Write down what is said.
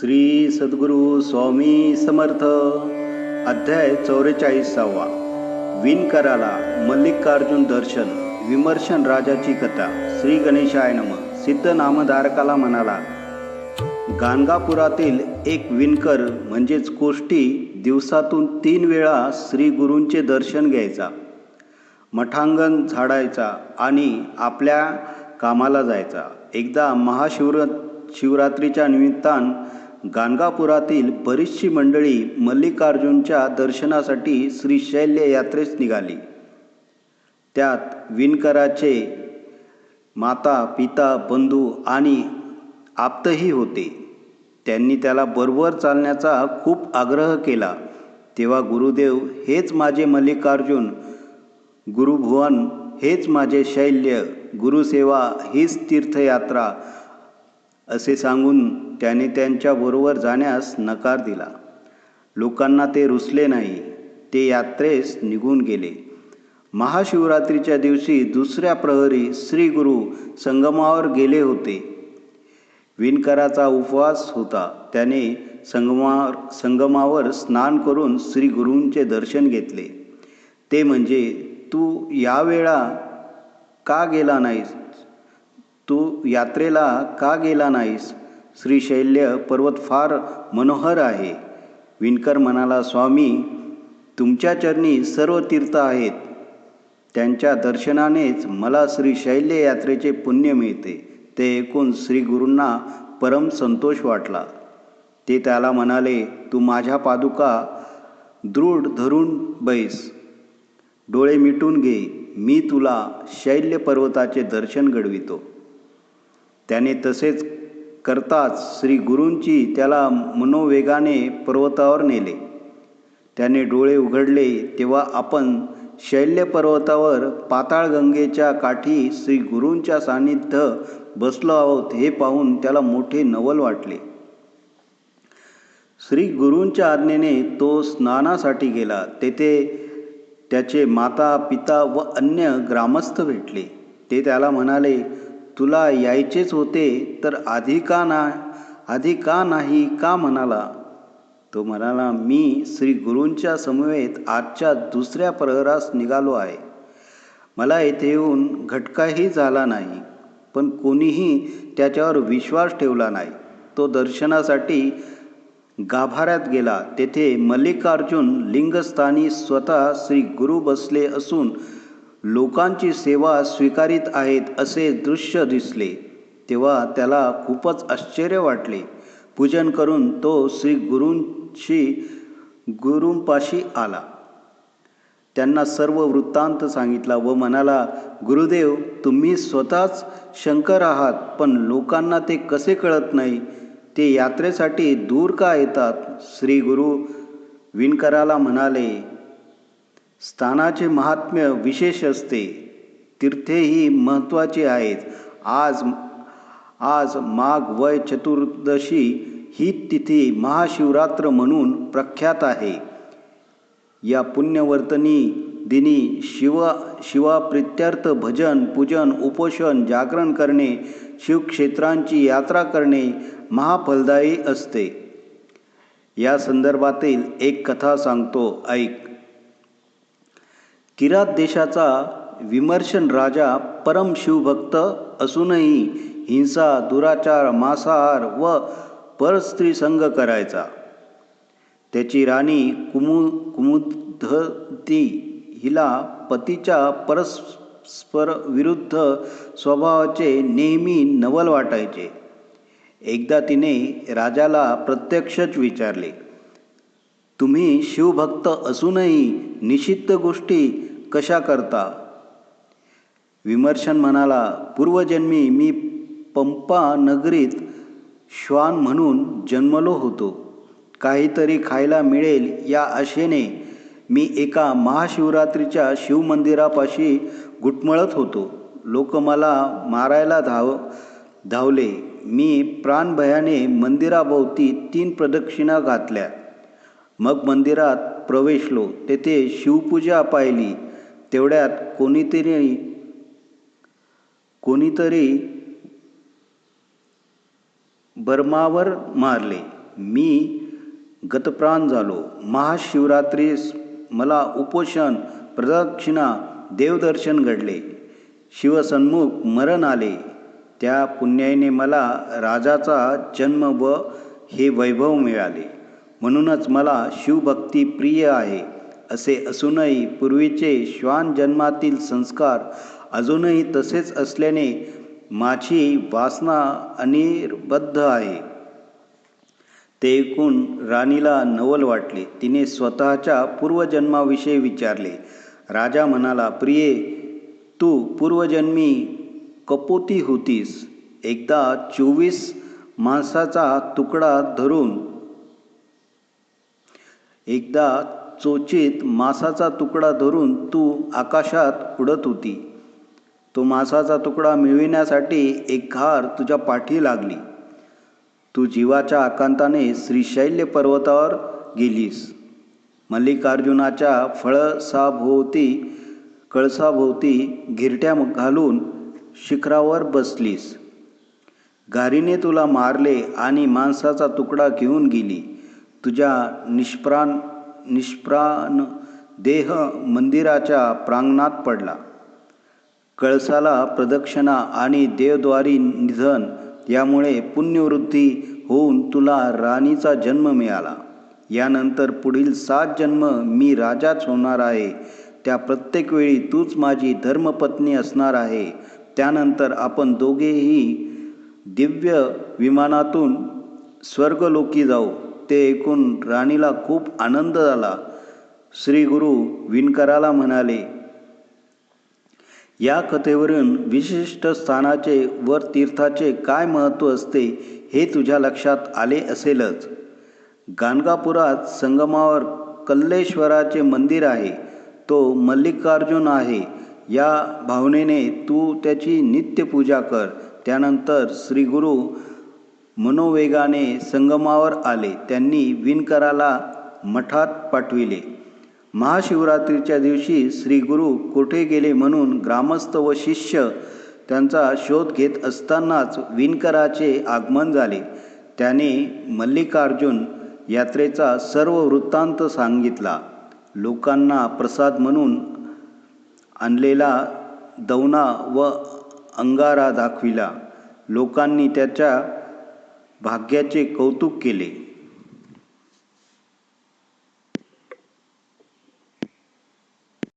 श्री सद्गुरू स्वामी समर्थ. अध्याय चौवेचाळीसावा विणकराला मल्लिकार्जुन दर्शन विमर्शन राजाची कथा श्री गणेशाय नम. सिद्ध नामधारकाला म्हणाला गाणगापुरातील एक विणकर म्हणजेच कोष्टी दिवसातून तीन वेळा श्री गुरूंचे दर्शन घ्यायचा. मठांगण झाडायचा आणि आपल्या कामाला जायचा. एकदा महाशिवर शिवरात्रीच्या निमित्तान गाणगापुरातील बरीचशी मंडळी मल्लिकार्जुनच्या दर्शनासाठी श्रीशैल्य यात्रेस निघाली. त्यात विणकराचे माता पिता बंधू आणि आप्तही होते. त्यांनी त्याला बरोबर चालण्याचा खूप आग्रह केला. तेव्हा गुरुदेव हेच माझे मल्लिकार्जुन गुरुभुवन हेच माझे शैल्य गुरुसेवा हीच तीर्थयात्रा असे सांगून त्याने त्यांच्याबरोबर जाण्यास नकार दिला. लोकांना ते रुसले नाही. ते यात्रेस निघून गेले. महाशिवरात्रीच्या दिवशी दुसऱ्या प्रहरी श्री गुरु संगमावर गेले होते. विणकराचा उपवास होता. त्याने संगमावर संगमावर स्नान करून श्री गुरूंचे दर्शन घेतले. ते म्हणजे तू यावेळा का गेला नाहीस? तू यात्रेला का गेला नाहीस? श्रीशैल्य पर्वत फार मनोहर आहे. विणकर म्हणाला स्वामी तुमच्या चरणी सर्व तीर्थ आहेत. त्यांच्या दर्शनानेच मला श्रीशैल्य यात्रेचे पुण्य मिळते. ते ऐकून श्री गुरूंना परम संतोष वाटला. ते त्याला म्हणाले तू माझ्या पादुका दृढ धरून बैस. डोळे मिटून घे. मी तुला शैल्य पर्वताचे दर्शन घडवितो. त्याने तसेच करताच श्री गुरूंची त्याला मनोवेगाने पर्वतावर नेले. त्याने डोळे उघडले तेव्हा आपण शैल्य पर्वतावर पाताळगंगेच्या काठी श्री गुरूंच्या सान्निध्य बसलो आहोत हे पाहून त्याला मोठे नवल वाटले. श्री गुरूंच्या आज्ञेने तो स्नानासाठी गेला. तेथे त्याचे माता पिता व अन्य ग्रामस्थ भेटले. ते त्याला म्हणाले तुला यायचेच होते तर आधी का ना आधी का नाही का म्हणाला? तो म्हणाला मी श्री गुरूंच्या समवेत आजच्या दुसऱ्या प्रहरास निघालो आहे. मला येथे येऊन घटकाही झाला नाही पण कोणीही त्याच्यावर विश्वास ठेवला नाही. तो दर्शनासाठी गाभाऱ्यात गेला. तेथे मल्लिकार्जुन लिंगस्थानी स्वतः श्री गुरु बसले असून लोकांची सेवा स्वीकारित आहेत असे दृश्य दिसले तेव्हा त्याला खूपच आश्चर्य वाटले. पूजन करून तो श्री गुरूंशी गुरुंपाशी आला. त्यांना सर्व वृत्तांत सांगितला व म्हणाला गुरुदेव तुम्ही स्वतःच शंकर आहात पण लोकांना ते कसे कळत नाही? ते यात्रेसाठी दूर का येतात? श्री गुरु विणकराला म्हणाले स्थानाचे महात्म्य विशेष असते. तीर्थेही महत्त्वाची आहेत. आज आज माघ वय चतुर्दशी ही तिथी महाशिवरात्र म्हणून प्रख्यात आहे. या पुण्यवर्तनी दिनी शिव शिवाप्रित्यर्थ भजन पूजन उपोषण जागरण करणे शिवक्षेत्रांची यात्रा करणे महाफलदायी असते. या संदर्भातील एक कथा सांगतो ऐक. किरात देशाचा विमर्शन राजा परम शिवभक्त असूनही हिंसा दुराचार मांसाहार व परस्त्री संघ करायचा. त्याची राणी कुमु कुमुदती हिला पतीच्या परस्पर विरुद्ध स्वभावाचे नेहमी नवल वाटायचे. एकदा तिने राजाला प्रत्यक्षच विचारले तुम्ही शिवभक्त असूनही निषिद्ध गोष्टी कशा करता? विमर्शन म्हणाला पूर्वजन्मी मी पंपा नगरीत श्वान म्हणून जन्मलो होतो. काहीतरी खायला मिळेल या आशेने मी एका महाशिवरात्रीच्या शिवमंदिरापाशी घुटमळत होतो. लोक मला मारायला धाव धावले. मी प्राणभयाने मंदिराभोवती तीन प्रदक्षिणा घातल्या. मग मंदिरात प्रवेशलो तेथे शिवपूजा पाहिली. तेवढ्यात कोणीतरी कोणीतरी बर्मावर मारले. मी गतप्राण झालो. महाशिवरात्रीस मला उपोषण प्रदक्षिणा देवदर्शन घडले. शिवसन्मुख मरण आले. त्या पुण्याईने मला राजाचा जन्म व हे वैभव मिळाले. म्हणूनच मला शिवभक्ती प्रिय आहे असे असूनही पूर्वीचे श्वान जन्मातील संस्कार अजूनही तसेच असल्याने माझी वासना अनिर्बद्ध आहे. ते ऐकून राणीला नवल वाटले. तिने स्वतःच्या पूर्वजन्माविषयी विचारले. राजा म्हणाला प्रिये तू पूर्वजन्मी कपोती होतीस. एकदा चोवीस मांसाचा तुकडा धरून एकदा चोचीत मासाचा तुकडा धरून तू आकाशात उडत होती. तो मासाचा तुकडा मिळविण्यासाठी एक घार तुझ्या पाठी लागली. तू जीवाच्या आकांताने श्रीशैल्य पर्वतावर गेलीस. मल्लिकार्जुनाच्या फळसाभोवती कळसाभोवती घिरट्या घालून शिखरावर बसलीस. गारीने तुला मारले आणि मांसाचा तुकडा घेऊन गेली. तुझ्या निष्प्राण निष्प्राण देह मंदिराच्या प्रांगणात पडला. कळसाला प्रदक्षिणा आणि देवद्वारी निधन यामुळे पुण्यवृद्धी होऊन तुला राणीचा जन्म मिळाला. यानंतर पुढील सात जन्म मी राजाच होणार आहे. त्या प्रत्येक वेळी तूच माझी धर्मपत्नी असणार आहे. त्यानंतर आपण दोघेही दिव्य विमानातून स्वर्गलोकी जाऊ. ते ऐकून राणीला खूप आनंद झाला. श्री गुरु विणकराला म्हणाले या कथेवरून विशिष्ट स्थानाचे वर तीर्थाचे काय महत्त्व असते हे तुझ्या लक्षात आले असेलच. गाणगापुरात संगमावर कल्लेश्वराचे मंदिर आहे. तो मल्लिकार्जुन आहे. या भावनेने तू त्याची नित्यपूजा कर. त्यानंतर श्री गुरु मनोवेगाने संगमावर आले त्यांनी विणकराला मठात पाठविले. महाशिवरात्रीच्या दिवशी श्री गुरु कोठे गेले म्हणून ग्रामस्थ व शिष्य त्यांचा शोध घेत असतानाच विणकराचे आगमन झाले. त्याने मल्लिकार्जुन यात्रेचा सर्व वृत्तांत सांगितला. लोकांना प्रसाद म्हणून आणलेला दवना व अंगारा दाखविला. लोकांनी त्याच्या भाग्याचे कौतुक केले.